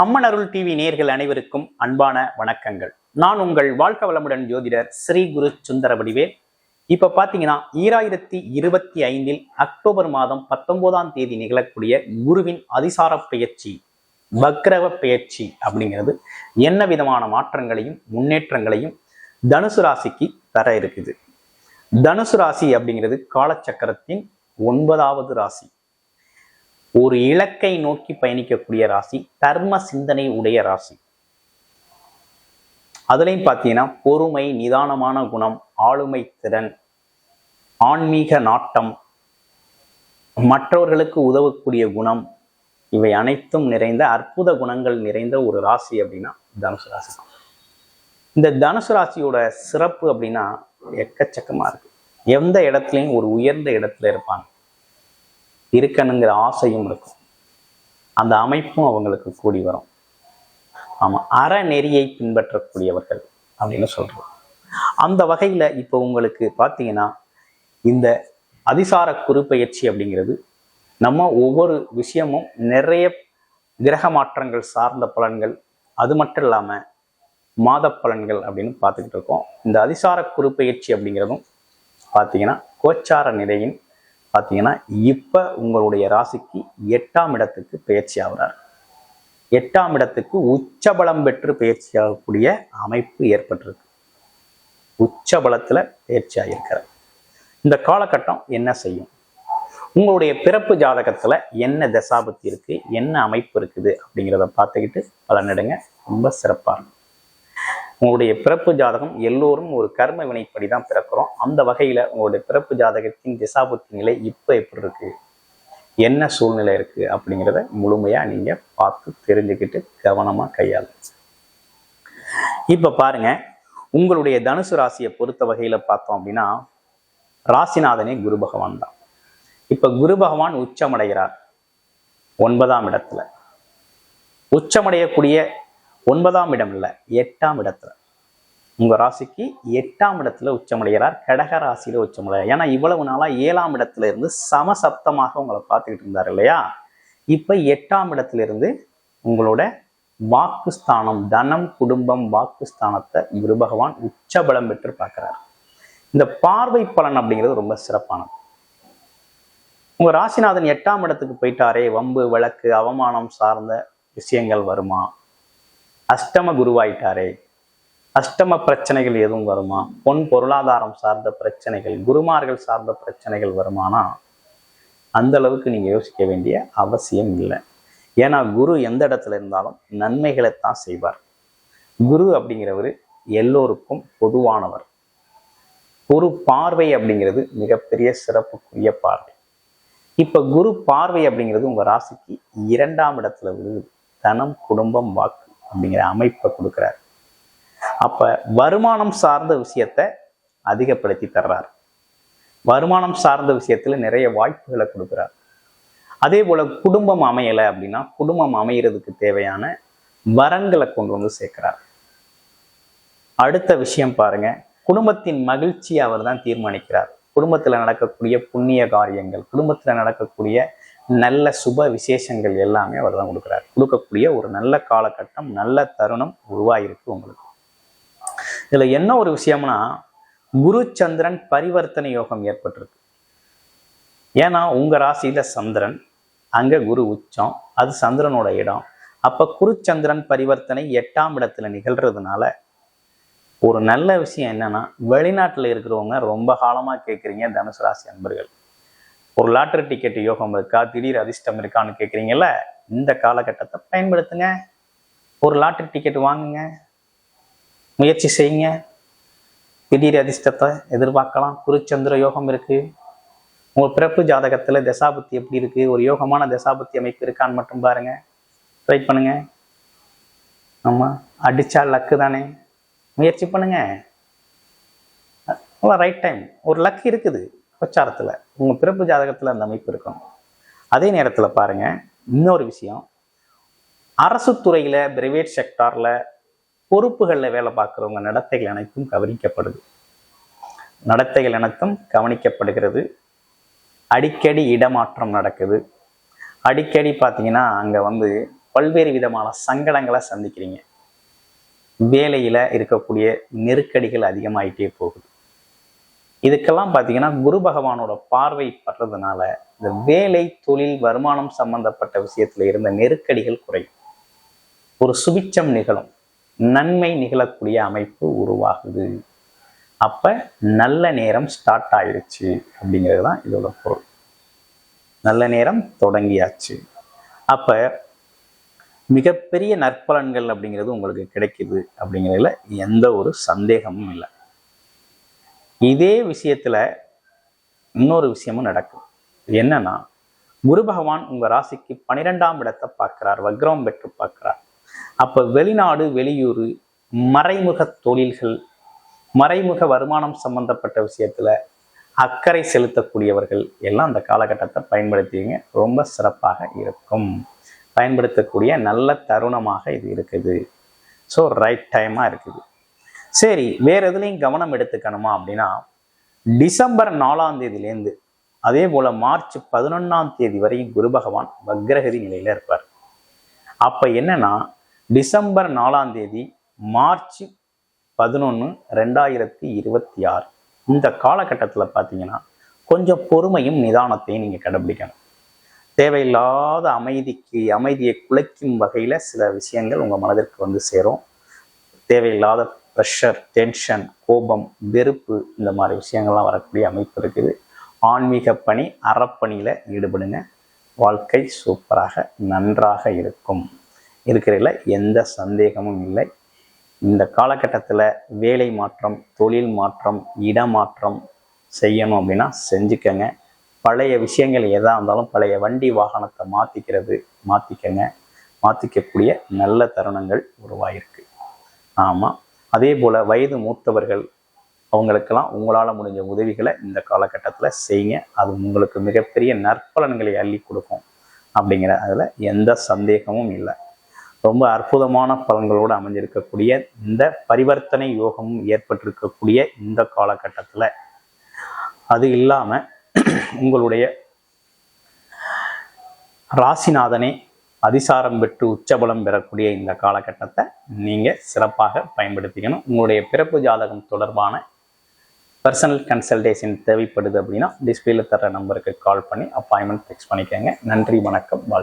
அம்மன் அருள் TV நேர்கள் அனைவருக்கும் அன்பான வணக்கங்கள். நான் உங்கள் வாழ்க்க வளமுடன் ஜோதிடர் ஸ்ரீ குரு சுந்தர வடிவேல். இப்ப பாத்தீங்கன்னா ஈராயிரத்தி இருபத்தி ஐந்தில் அக்டோபர் மாதம் பத்தொன்பதாம் தேதி நிகழக்கூடிய குருவின் அதிசார பெயர்ச்சி வக்ரவ பெயர்ச்சி அப்படிங்கிறது என்ன விதமான மாற்றங்களையும் முன்னேற்றங்களையும் தனுசு ராசிக்கு தர இருக்குது. தனுசு ராசி அப்படிங்கிறது காலச்சக்கரத்தின் ஒன்பதாவது ராசி. ஒரு இலக்கை நோக்கி பயணிக்கக்கூடிய ராசி தர்ம சிந்தனை உடைய ராசி. அதுலயும் பார்த்தீங்கன்னா பொறுமை நிதானமான குணம் ஆளுமை திறன் ஆன்மீக நாட்டம் மற்றவர்களுக்கு உதவக்கூடிய குணம் இவை அனைத்தும் நிறைந்த அற்புத குணங்கள் நிறைந்த ஒரு ராசி அப்படின்னா தனுசு ராசி. இந்த தனுசு ராசியோட சிறப்பு அப்படின்னா எக்கச்சக்கமா இருக்கு. எந்த இடத்துலையும் ஒரு உயர்ந்த இடத்துல இருப்பாங்க. இருக்கணுங்கிற ஆசையும் இருக்கும். அந்த அமைப்பும் அவங்களுக்கு கூடி வரும். ஆமாம் அறநெறியை பின்பற்றக்கூடியவர்கள் அப்படின்னு சொல்கிறோம் அந்த வகையில் இப்போ உங்களுக்கு பார்த்தீங்கன்னா இந்த அதிசார குறுப்பெயர்ச்சி அப்படிங்கிறது நம்ம ஒவ்வொரு விஷயமும் நிறைய கிரக மாற்றங்கள் சார்ந்த பலன்கள் அது மட்டும் இல்லாமல் மாத பலன்கள் அப்படின்னு பார்த்துக்கிட்டு இருக்கோம். இந்த அதிசார குறுப்பெயர்ச்சி அப்படிங்கிறதும் பார்த்தீங்கன்னா கோச்சார நிலையின் பார்த்தீங்கன்னா இப்போ உங்களுடைய ராசிக்கு எட்டாம் இடத்துக்கு பயிற்சி ஆகிறார். எட்டாம் இடத்துக்கு உச்சபலம் பெற்று பயிற்சி ஆகக்கூடிய அமைப்பு ஏற்பட்டிருக்கு. உச்சபலத்தில் பயிற்சி ஆகியிருக்கிறார். இந்த காலகட்டம் என்ன செய்யும்? உங்களுடைய பிறப்பு ஜாதகத்துல என்ன தசாபத்தி இருக்கு? என்ன அமைப்பு இருக்குது? அப்படிங்கிறத பார்த்துக்கிட்டு பலனிடுங்க ரொம்ப சிறப்பாக இருக்கும். உங்களுடைய பிறப்பு ஜாதகம் எல்லோரும் ஒரு கர்ம வினைப்படி தான் பிறக்கிறோம். அந்த வகையில உங்களுடைய பிறப்பு ஜாதகத்தின் திசாபுத்தி நிலை இப்போ எப்படி இருக்கு? என்ன சூழ்நிலை இருக்கு அப்படிங்கிறத முழுமையா நீங்க பார்த்து தெரிஞ்சுக்கிட்டு கவனமா கையாளு இப்ப பாருங்க உங்களுடைய தனுசு ராசியை பொறுத்த வகையில பார்த்தோம் அப்படின்னா ராசிநாதனே குரு பகவான் தான். இப்ப குரு பகவான் உச்சமடைகிறார். ஒன்பதாம் இடத்துல. உச்சமடையக்கூடிய ஒன்பதாம் இடம் இல்ல எட்டாம் இடத்துல. உங்க ராசிக்கு எட்டாம் இடத்துல உச்சமடைகிறார் கடக ராசியில உச்சமடைகிறார். ஏன்னா இவ்வளவு நாளா ஏழாம் இடத்துல இருந்து சமசப்தமாக உங்களை பார்த்துக்கிட்டு இருந்தார் இல்லையா? இப்ப எட்டாம் இடத்துல இருந்து உங்களோட வாக்குஸ்தானம் தனம் குடும்பம் வாக்குஸ்தானத்தை குரு பகவான் உச்சபலம் பெற்று பார்க்கிறார். இந்த பார்வை பலன் அப்படிங்கிறது ரொம்ப சிறப்பானது. உங்க ராசிநாதன் எட்டாம் இடத்துக்கு போயிட்டாரே வம்பு வழக்கு அவமானம் சார்ந்த விஷயங்கள் வருமா? அஷ்டம குருவாயிட்டாரே. அஷ்டம பிரச்சனைகள் எதுவும் வருமா? பொன் பொருளாதாரம் சார்ந்த பிரச்சனைகள் குருமார்கள் சார்ந்த பிரச்சனைகள் வருமானா? அந்த அளவுக்கு நீங்க யோசிக்க வேண்டிய அவசியம் இல்லை. ஏன்னா குரு எந்த இடத்துல இருந்தாலும் நன்மைகளைத்தான் செய்வார். குரு அப்படிங்கிறவர் எல்லோருக்கும் பொதுவானவர். குரு பார்வை அப்படிங்கிறது மிகப்பெரிய சிறப்புக்குரிய பார்வை. இப்ப குரு பார்வை அப்படிங்கிறது உங்க ராசிக்கு இரண்டாம் இடத்துல விழுது. தனம் குடும்பம் வாக்கு. அப்படிங்கிற அமைப்பை கொடுக்குறார். அப்ப வருமானம் சார்ந்த விஷயத்த அதிகப்படுத்தி தர்றார். வருமானம் சார்ந்த விஷயத்துல நிறைய வாய்ப்புகளை கொடுக்குறார். அதே போல குடும்பம் அமையலை அப்படின்னா குடும்பம் அமைகிறதுக்கு தேவையான வரங்களை கொண்டு வந்து சேர்க்கிறார். அடுத்த விஷயம் பாருங்க. குடும்பத்தின் மகிழ்ச்சியை அவர் தான் தீர்மானிக்கிறார். குடும்பத்துல நடக்கக்கூடிய புண்ணிய காரியங்கள் குடும்பத்துல நடக்கக்கூடிய நல்ல சுப விசேஷங்கள் எல்லாமே அவர் தான் கொடுக்குறாரு. கொடுக்கக்கூடிய ஒரு நல்ல காலகட்டம் நல்ல தருணம் உருவாயிருக்கு உங்களுக்கு. இதுல என்ன ஒரு விஷயம்னா குரு சந்திரன் பரிவர்த்தனை யோகம் ஏற்பட்டிருக்கு. ஏன்னா உங்க ராசியில சந்திரன் அங்க குரு உச்சம் அது சந்திரனோட இடம். அப்ப குருச்சந்திரன் பரிவர்த்தனை எட்டாம் இடத்துல நிகழ்றதுனால ஒரு நல்ல விஷயம் என்னன்னா வெளிநாட்டுல இருக்கிறவங்க ரொம்ப காலமா கேட்குறீங்க தனுசு ராசி அன்பர்கள். ஒரு லாட்டரி டிக்கெட் யோகம் இருக்கா? திடீர் அதிர்ஷ்டம் இருக்கான்னு கேட்குறீங்கல்ல இந்த காலகட்டத்தை பயன்படுத்துங்க. ஒரு லாட்டரி டிக்கெட் வாங்குங்க. முயற்சி செய்யுங்க. திடீர் அதிர்ஷ்டத்தை எதிர்பார்க்கலாம். குருச்சந்திர யோகம் இருக்கு. உங்கள் பிறப்பு ஜாதகத்தில் தசாபுத்தி எப்படி இருக்கு? ஒரு யோகமான தசாபுத்தி அமைப்பு இருக்கான்னு மட்டும் பாருங்க. ட்ரை பண்ணுங்க. ஆமாம் அடிச்சா லக்கு தானே. முயற்சி பண்ணுங்க. ரைட் டைம் ஒரு லக் இருக்குது. பிரச்சாரத்துல உங்கள் பிறப்பு ஜாதகத்தில் அந்த அமைப்பு இருக்கும் அதே நேரத்தில் பாருங்க இன்னொரு விஷயம். அரசு துறையில பிரைவேட் செக்டார்ல பொறுப்புகளில் வேலை பார்க்குறவங்க நடத்தைகள் அனைத்தும் கவனிக்கப்படுது. நடத்தைகள் அனைத்தும் கவனிக்கப்படுகிறது. அடிக்கடி இடமாற்றம் நடக்குது. அடிக்கடி பார்த்தீங்கன்னா அங்கே வந்து பல்வேறு விதமான சங்கடங்களை சந்திக்கிறீங்க. வேலையில் இருக்கக்கூடிய நெருக்கடிகள் அதிகமாயிட்டே போகுது. இதுக்கெல்லாம் பார்த்தீங்கன்னா குரு பகவானோட பார்வை படுறதுனால இந்த வேலை தொழில் வருமானம் சம்பந்தப்பட்ட விஷயத்துல இருந்த நெருக்கடிகள் குறையும். ஒரு சுபிச்சம் நிகழும். நன்மை நிகழக்கூடிய அமைப்பு உருவாகுது. அப்ப நல்ல நேரம் ஸ்டார்ட் ஆயிடுச்சு அப்படிங்கிறது தான் இதோட பொருள். நல்ல நேரம் தொடங்கியாச்சு. அப்ப மிகப்பெரிய நற்பலன்கள் அப்படிங்கிறது உங்களுக்கு கிடைக்குது அப்படிங்கிறதுல எந்த ஒரு சந்தேகமும் இல்லை. இதே விஷயத்துல இன்னொரு விஷயமும் நடக்கும். என்னன்னா குரு பகவான் உங்க ராசிக்கு பனிரெண்டாம் இடத்தை பார்க்கிறார் வக்ரம் பெற்று பார்க்கிறார். அப்ப வெளிநாடு வெளியூர் மறைமுக தொழில்கள் மறைமுக வருமானம் சம்பந்தப்பட்ட விஷயத்துல அக்கறை செலுத்தக்கூடியவர்கள் எல்லாம் அந்த காலகட்டத்தை பயன்படுத்திங்க. ரொம்ப சிறப்பாக இருக்கும். பயன்படுத்தக்கூடிய நல்ல தருணமாக இது இருக்குது. ஸோ ரைட் டைமாக இருக்குது. சரி வேற எதுலையும் கவனம் எடுத்துக்கணுமா அப்படின்னா டிசம்பர் நாலாம் தேதியிலேருந்து அதே போல மார்ச் பதினொன்னாம் தேதி வரையும் குரு பகவான் வக்ரகதி நிலையில இருப்பார். அப்ப என்னன்னா டிசம்பர் நாலாம் தேதி மார்ச் பதினொன்று ரெண்டாயிரத்தி இருபத்தி ஆறு. இந்த காலகட்டத்தில் பார்த்தீங்கன்னா கொஞ்சம் பொறுமையும் நிதானத்தையும் நீங்கள் கடைபிடிக்கணும். தேவையில்லாத அமைதிக்கு அமைதியை குலைக்கும் வகையில் சில விஷயங்கள் உங்கள் மனதிற்கு வந்து சேரும். தேவையில்லாத ப்ரெஷர் டென்ஷன் கோபம் வெறுப்பு இந்த மாதிரி விஷயங்கள்லாம் வரக்கூடிய அமைப்பு இருக்குது. ஆன்மீக பணி அறப்பணியில் ஈடுபடுங்க. வாழ்க்கை சூப்பராக நன்றாக இருக்கும். இருக்கிறதுல எந்த சந்தேகமும் இல்லை. இந்த காலகட்டத்தில் வேலை மாற்றம் தொழில் மாற்றம் இடமாற்றம் செய்யணும் அப்படின்னா செஞ்சுக்கங்க. பழைய விஷயங்கள் எதாக இருந்தாலும் பழைய வண்டி வாகனத்தை மாற்றிக்கிறது மாற்றிக்கங்க மாற்றிக்கக்கூடிய நல்ல தருணங்கள் உருவாயிருக்கு. ஆமாம் அதே போல் வயது மூத்தவர்கள் அவங்களுக்கெல்லாம் உங்களால் முடிஞ்ச உதவிகளை இந்த காலகட்டத்தில் செய்யுங்க. அது உங்களுக்கு மிகப்பெரிய நற்பலன்களை அள்ளி கொடுக்கும் அப்படிங்கிற அதில் எந்த சந்தேகமும் இல்லை. ரொம்ப அற்புதமான பலன்களோடு அமைஞ்சிருக்கக்கூடிய இந்த பரிவர்த்தனை யோகமும் ஏற்பட்டிருக்கக்கூடிய இந்த காலகட்டத்தில். அது இல்லாமல் உங்களுடைய ராசிநாதனே அதிசாரம் பெற்று உச்சபலம் பெறக்கூடிய இந்த காலகட்டத்தை நீங்கள் சிறப்பாக பயன்படுத்திக்கணும். உங்களுடைய பிறப்பு ஜாதகம் தொடர்பான பர்சனல் கன்சல்டேஷன் தேவைப்படுது அப்படின்னா டிஸ்பிளேல தர நம்பருக்கு கால் பண்ணி அப்பாயின்மெண்ட் ஃபிக்ஸ் பண்ணிக்கோங்க. நன்றி வணக்கம் வாழ்த்து